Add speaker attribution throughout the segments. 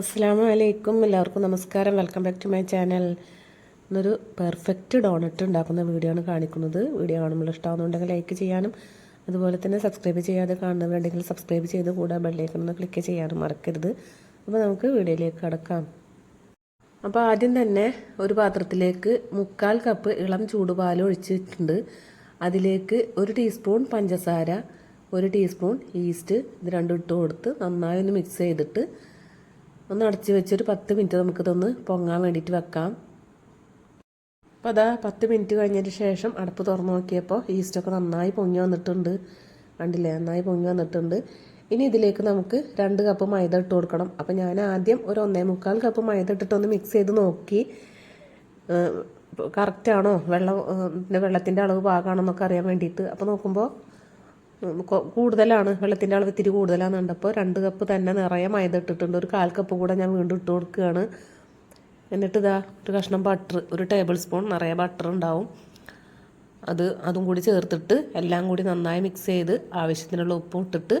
Speaker 1: അസ്സാം വലൈക്കും എല്ലാവർക്കും നമസ്കാരം. Welcome back to my channel ഇന്നൊരു പെർഫെക്റ്റ് ഡോണറ്റ് ഉണ്ടാക്കുന്ന വീഡിയോ ആണ് കാണിക്കുന്നത്. വീഡിയോ കാണുമ്പോൾ ഇഷ്ടമാകുന്നുണ്ടെങ്കിൽ ലൈക്ക് ചെയ്യാനും അതുപോലെ തന്നെ സബ്സ്ക്രൈബ് ചെയ്യാതെ കാണുന്നവരുണ്ടെങ്കിൽ സബ്സ്ക്രൈബ് ചെയ്ത് കൂടെ ബെല്ലേക്കൊന്ന് ക്ലിക്ക് ചെയ്യാനും മറക്കരുത്. അപ്പോൾ നമുക്ക് വീഡിയോയിലേക്ക് കടക്കാം. അപ്പോൾ ആദ്യം തന്നെ ഒരു പാത്രത്തിലേക്ക് മുക്കാൽ കപ്പ് ഇളം ചൂടുപാൽ ഒഴിച്ചിട്ടുണ്ട്. അതിലേക്ക് ഒരു ടീസ്പൂൺ പഞ്ചസാര ഒരു ടീസ്പൂൺ ഈസ്റ്റ് ഇത് രണ്ടും ഇട്ട് കൊടുത്ത് നന്നായി ഒന്ന് മിക്സ് ചെയ്തിട്ട് ഒന്ന് അടച്ച് വെച്ചൊരു പത്ത് മിനിറ്റ് നമുക്കിതൊന്ന് പൊങ്ങാൻ വേണ്ടിയിട്ട് വെക്കാം. അപ്പോൾ അതാ പത്ത് മിനിറ്റ് കഴിഞ്ഞതിന് ശേഷം അടുപ്പ് തുറന്ന് നോക്കിയപ്പോൾ ഈസ്റ്റൊക്കെ നന്നായി പൊങ്ങി വന്നിട്ടുണ്ട്. കണ്ടില്ലേ? നന്നായി പൊങ്ങി വന്നിട്ടുണ്ട്. ഇനി ഇതിലേക്ക് നമുക്ക് രണ്ട് കപ്പ് മൈദ ഇട്ട് കൊടുക്കണം. അപ്പോൾ ഞാൻ ആദ്യം ഒരു ഒന്നേ മുക്കാൽ കപ്പ് മൈദ ഇട്ടിട്ടൊന്ന് മിക്സ് ചെയ്ത് നോക്കി. കറക്റ്റാണോ വെള്ളം വെള്ളത്തിന്റെ അളവ് പാകാണോ എന്നൊക്കെ അറിയാൻ വേണ്ടിയിട്ട്. അപ്പോൾ നോക്കുമ്പോൾ കൂടുതലാണ്. വെള്ളത്തിന്റെ അളവ് ഇത്തിരി കൂടുതലാണെന്ന് കണ്ടപ്പോൾ രണ്ട് കപ്പ് തന്നെ നിറയെ മൈദ ഇട്ടിട്ടുണ്ട് ഒരു കാൽ കപ്പ് കൂടെ ഞാൻ വീണ്ടും ഇട്ട് കൊടുക്കുകയാണ്. എന്നിട്ട് ഇതാ ഒരു കഷ്ണം ബട്ടർ ഒരു ടേബിൾ സ്പൂൺ നിറയെ ബട്ടർ ഉണ്ടാവും. അത് അതും കൂടി ചേർത്തിട്ട് എല്ലാം കൂടി നന്നായി മിക്സ് ചെയ്ത് ആവശ്യത്തിനുള്ള ഉപ്പും ഇട്ടിട്ട്.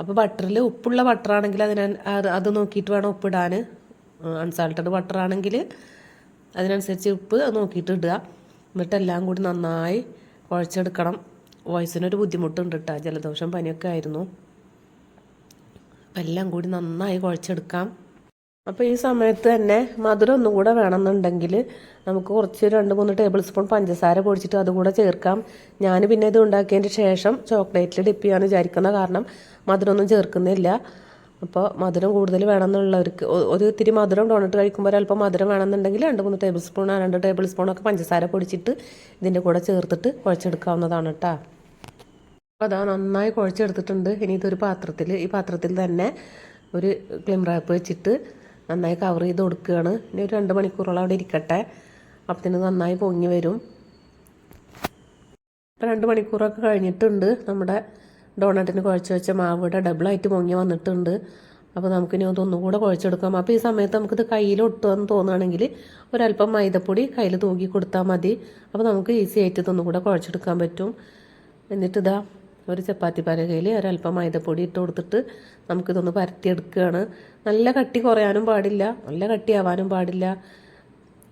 Speaker 1: അപ്പോൾ ബട്ടറിൽ ഉപ്പുള്ള ബട്ടറാണെങ്കിൽ അതിന് അത് നോക്കിയിട്ട് വേണം ഉപ്പിടാൻ അൺസാൾട്ടഡ് ബട്ടറാണെങ്കിൽ അതിനനുസരിച്ച് ഉപ്പ് നോക്കിയിട്ട് ഇടുക. എന്നിട്ട് എല്ലാം കൂടി നന്നായി കുഴച്ചെടുക്കണം. വോയിസിനൊരു ബുദ്ധിമുട്ടുണ്ട് കേട്ടോ ജലദോഷം പനിയൊക്കെ ആയിരുന്നു. എല്ലാം കൂടി നന്നായി കുഴച്ചെടുക്കാം. അപ്പോൾ ഈ സമയത്ത് തന്നെ മധുരം ഒന്നും കൂടെ വേണമെന്നുണ്ടെങ്കിൽ നമുക്ക് കുറച്ച് രണ്ട് മൂന്ന് ടേബിൾ സ്പൂൺ പഞ്ചസാര പൊടിച്ചിട്ട് അതുകൂടെ ചേർക്കാം. ഞാൻ പിന്നെ ഇത് ഉണ്ടാക്കിയതിന് ശേഷം ചോക്ലേറ്റിൽ ഡിപ്പ് ചെയ്യാൻ വിചാരിക്കുന്ന കാരണം മധുരമൊന്നും ചേർക്കുന്നില്ല. അപ്പോൾ മധുരം കൂടുതൽ വേണമെന്നുള്ളവർക്ക് ഒരു ഇത്തിരി മധുരം ഡോണറ്റ് കഴിക്കുമ്പോൾ അല്പം മധുരം വേണമെന്നുണ്ടെങ്കിൽ രണ്ട് മൂന്ന് ടേബിൾ സ്പൂൺ രണ്ട് ടേബിൾ സ്പൂണൊക്കെ പഞ്ചസാര പൊടിച്ചിട്ട് ഇതിന്റെ കൂടെ ചേർത്തിട്ട് കുഴച്ചെടുക്കാവുന്നതാണ് കേട്ടോ അതാ നന്നായി കുഴച്ചെടുത്തിട്ടുണ്ട്. ഇനി ഇതൊരു പാത്രത്തിൽ ഈ പാത്രത്തിൽ തന്നെ ഒരു ക്ലിം റാപ്പ് വെച്ചിട്ട് നന്നായി കവർ ചെയ്ത് കൊടുക്കുകയാണ്. ഇനി ഒരു രണ്ട് മണിക്കൂറോളം അവിടെ ഇരിക്കട്ടെ. അപ്പത്തിന് നന്നായി പൊങ്ങി വരും. രണ്ട് മണിക്കൂറൊക്കെ കഴിഞ്ഞിട്ടുണ്ട്. നമ്മുടെ ഡോണട്ടിന് കുഴച്ച് വെച്ച മാവിടെ ഡബിളായിട്ട് പൊങ്ങി വന്നിട്ടുണ്ട്. അപ്പോൾ നമുക്കിനി അതൊന്നും കൂടെ കുഴച്ചെടുക്കാം. അപ്പോൾ ഈ സമയത്ത് നമുക്കിത് കയ്യിൽ ഒട്ടുമെന്ന് തോന്നുകയാണെങ്കിൽ ഒരല്പം മൈദപ്പൊടി കയ്യിൽ തൂക്കി കൊടുത്താൽ മതി. അപ്പോൾ നമുക്ക് ഈസി ആയിട്ട് ഇതൊന്നും കൂടെ കുഴച്ചെടുക്കാൻ പറ്റും. എന്നിട്ടിതാ ഒരു ചപ്പാത്തി പലകയിൽ ഒരല്പം മൈദപ്പൊടി ഇട്ട് കൊടുത്തിട്ട് നമുക്കിതൊന്ന് പരത്തിയെടുക്കുകയാണ്. നല്ല കട്ടി കുറയാനും പാടില്ല. നല്ല കട്ടിയാവാനും പാടില്ല.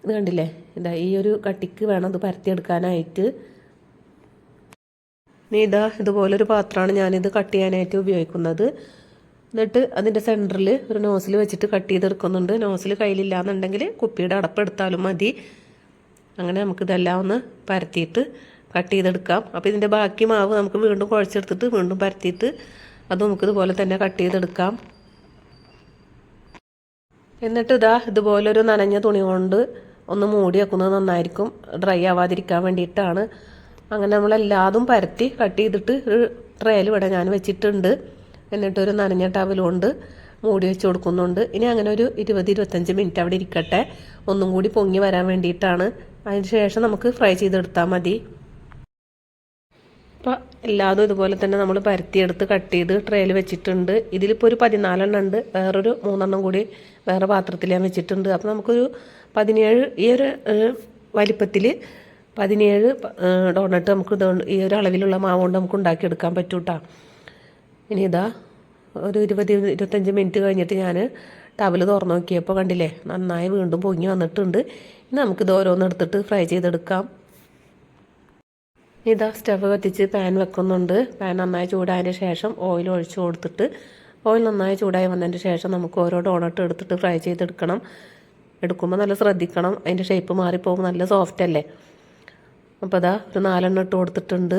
Speaker 1: ഇത് കണ്ടില്ലേ? ഇതാ ഈ ഒരു കട്ടിക്ക് വേണം ഇത് പരത്തിയെടുക്കാനായിട്ട്. ഇനി ഇതാ ഇതുപോലൊരു പാത്രമാണ് ഞാനിത് കട്ട് ചെയ്യാനായിട്ട് ഉപയോഗിക്കുന്നത്. എന്നിട്ട് അതിന്റെ സെന്ററിൽ ഒരു നോസിൽ വെച്ചിട്ട് കട്ട് ചെയ്തെടുക്കുന്നുണ്ട്. നോസിൽ കയ്യിലില്ലാന്നുണ്ടെങ്കിൽ കുപ്പിയുടെ അടപ്പെടുത്താലും മതി. അങ്ങനെ നമുക്കിതെല്ലാം ഒന്ന് പരത്തിയിട്ട് കട്ട് ചെയ്തെടുക്കാം. അപ്പോൾ ഇതിന്റെ ബാക്കി മാവ് നമുക്ക് വീണ്ടും കുഴച്ചെടുത്തിട്ട് വീണ്ടും പരത്തിയിട്ട് അത് നമുക്ക് ഇതുപോലെ തന്നെ കട്ട് ചെയ്തെടുക്കാം. എന്നിട്ട് ഇതാ ഇതുപോലൊരു നനഞ്ഞ തുണി കൊണ്ട് ഒന്ന് മൂടി വെക്കുന്നത് നന്നായിരിക്കും. ഡ്രൈ ആവാതിരിക്കാൻ വേണ്ടിയിട്ടാണ്. അങ്ങനെ നമ്മളെല്ലാതും പരത്തി കട്ട് ചെയ്തിട്ട് ഒരു ട്രേയിൽ ഇവിടെ ഞാൻ വെച്ചിട്ടുണ്ട്. എന്നിട്ടൊരു നനഞ്ഞ ടവലുകൊണ്ട് കൊണ്ട് മൂടി വെച്ച് കൊടുക്കുന്നുണ്ട്. ഇനി അങ്ങനെ ഒരു ഇരുപത് ഇരുപത്തഞ്ച് മിനിറ്റ് അവിടെ ഇരിക്കട്ടെ. ഒന്നും കൂടി പൊങ്ങി വരാൻ വേണ്ടിയിട്ടാണ്. അതിന് ശേഷം നമുക്ക് ഫ്രൈ ചെയ്തെടുത്താൽ മതി. അപ്പോൾ എല്ലാതും ഇതുപോലെ തന്നെ നമ്മൾ പരത്തിയെടുത്ത് കട്ട് ചെയ്ത് ട്രേയിൽ വെച്ചിട്ടുണ്ട്. ഇതിലിപ്പോൾ ഒരു പതിനാലെണ്ണം ഉണ്ട്. വേറൊരു മൂന്നെണ്ണം കൂടി വേറെ പാത്രത്തിൽ ഞാൻ വെച്ചിട്ടുണ്ട്. അപ്പോൾ നമുക്കൊരു പതിനേഴ് ഈ ഒരു വലിപ്പത്തിൽ പതിനേഴ് ഡോണട്ട് നമുക്ക് ഈ ഒരു അളവിലുള്ള മാവ് കൊണ്ട് നമുക്ക് ഉണ്ടാക്കിയെടുക്കാൻ കേട്ടോ ഇനി ഇതാ ഒരു ഇരുപത് ഇരുപത്തഞ്ച് മിനിറ്റ് കഴിഞ്ഞിട്ട് ഞാൻ ടവൽ തുറന്ന് നോക്കിയപ്പോൾ കണ്ടില്ലേ നന്നായി വീണ്ടും പൊങ്ങി വന്നിട്ടുണ്ട്. ഇനി നമുക്കിത് ഓരോന്നെടുത്തിട്ട് ഫ്രൈ ചെയ്തെടുക്കാം. ഇതാ സ്റ്റവ് കത്തിച്ച് പാൻ വെക്കുന്നുണ്ട്. പാൻ നന്നായി ചൂടായതിന് ശേഷം ഓയിൽ ഒഴിച്ചു കൊടുത്തിട്ട് ഓയിൽ നന്നായി ചൂടായി വന്നതിന് ശേഷം നമുക്ക് ഓരോ ഡോണട്ട് എടുത്തിട്ട് ഫ്രൈ ചെയ്തെടുക്കണം. എടുക്കുമ്പോൾ നല്ല ശ്രദ്ധിക്കണം. അതിന്റെ ഷേപ്പ് മാറിപ്പോകുമ്പോൾ നല്ല സോഫ്റ്റ് അല്ലേ? അപ്പോൾ അതാ ഒരു നാലെണ്ണം ഇട്ട് കൊടുത്തിട്ടുണ്ട്.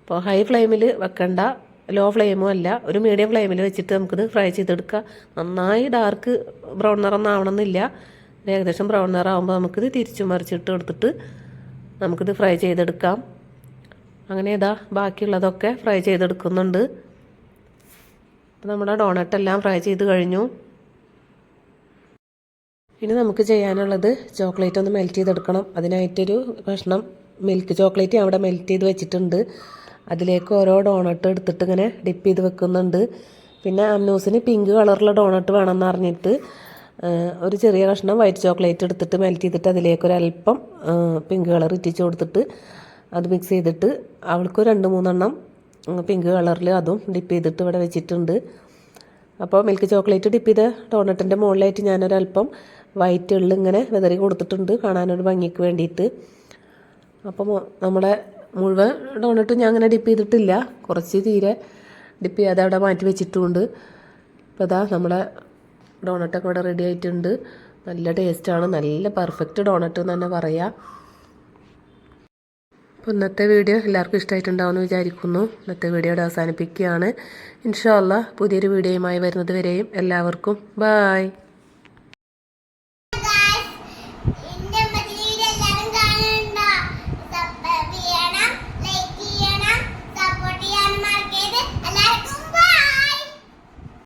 Speaker 1: അപ്പോൾ ഹൈ ഫ്ലെയിമിൽ വെക്കണ്ട. ലോ ഫ്ലെയിമും അല്ല. ഒരു മീഡിയം ഫ്ലെയിമിൽ വെച്ചിട്ട് നമുക്കിത് ഫ്രൈ ചെയ്തെടുക്കാം. നന്നായി ഡാർക്ക് ബ്രൗൺ നിറം ആവണമെന്നില്ല. ഏകദേശം ബ്രൗൺ നിറാവുമ്പോൾ നമുക്കിത് തിരിച്ചു മറിച്ചിട്ട് എടുത്തിട്ട് നമുക്കിത് ഫ്രൈ ചെയ്തെടുക്കാം. അങ്ങനെ ഇതാ ബാക്കിയുള്ളതൊക്കെ ഫ്രൈ ചെയ്തെടുക്കുന്നുണ്ട്. അപ്പോൾ നമ്മുടെ ഡോണട്ടെല്ലാം ഫ്രൈ ചെയ്ത് കഴിഞ്ഞു. ഇനി നമുക്ക് ചെയ്യാനുള്ളത് ചോക്ലേറ്റ് ഒന്ന് മെൽറ്റ് ചെയ്തെടുക്കണം. അതിനായിട്ടൊരു കഷ്ണം മിൽക്ക് ചോക്ലേറ്റ് അവിടെ മെൽറ്റ് ചെയ്ത് വെച്ചിട്ടുണ്ട്. അതിലേക്ക് ഓരോ ഡോണട്ട് എടുത്തിട്ട് ഇങ്ങനെ ഡിപ്പ് ചെയ്ത് വെക്കുന്നുണ്ട്. പിന്നെ അമ്നൂസിന് പിങ്ക് കളറുള്ള ഡോണട്ട് വേണമെന്ന് അറിഞ്ഞിട്ട് ഒരു ചെറിയ കഷ്ണം വൈറ്റ് ചോക്ലേറ്റ് എടുത്തിട്ട് മെൽറ്റ് ചെയ്തിട്ട് അതിലേക്ക് ഒരല്പം പിങ്ക് കളർ ഇറ്റിച്ച് കൊടുത്തിട്ട് അത് മിക്സ് ചെയ്തിട്ട് അവൾക്ക് രണ്ട് മൂന്നെണ്ണം പിങ്ക് കളറിൽ അതും ഡിപ്പ് ചെയ്തിട്ട് ഇവിടെ വെച്ചിട്ടുണ്ട്. അപ്പോൾ മിൽക്ക് ചോക്ലേറ്റ് ഡിപ്പ് ചെയ്ത ഡോണറ്റിന്റെ മുകളിലായിട്ട് ഞാനൊരല്പം വൈറ്റ് എള്ള് ഇങ്ങനെ വിതറി കൊടുത്തിട്ടുണ്ട് കാണാനൊരു ഭംഗിക്ക് വേണ്ടിയിട്ട്. അപ്പോൾ നമ്മുടെ മുഴുവൻ ഡോണറ്റും ഞാൻ അങ്ങനെ ഡിപ്പ് ചെയ്തിട്ടില്ല. കുറച്ച് തീരെ ഡിപ്പ് ചെയ്യാതെ അവിടെ മാറ്റി വെച്ചിട്ടുമുണ്ട് അപ്പോൾ അതാ നമ്മളെ ഡോണറ്റൊക്കെ ഇവിടെ റെഡി ആയിട്ടുണ്ട്. നല്ല ടേസ്റ്റാണ് നല്ല പെർഫെക്റ്റ് ഡോണറ്റ് എന്ന് തന്നെ പറയാം. അപ്പോൾ ഇന്നത്തെ വീഡിയോ എല്ലാവർക്കും ഇഷ്ടമായിട്ടുണ്ടാവുമെന്ന് വിചാരിക്കുന്നു. ഇന്നത്തെ വീഡിയോയുടെ അവസാനിപ്പിക്കുകയാണ്. ഇൻഷാല്ല പുതിയൊരു വീഡിയോയുമായി വരുന്നത് വരെയും എല്ലാവർക്കും ബായ്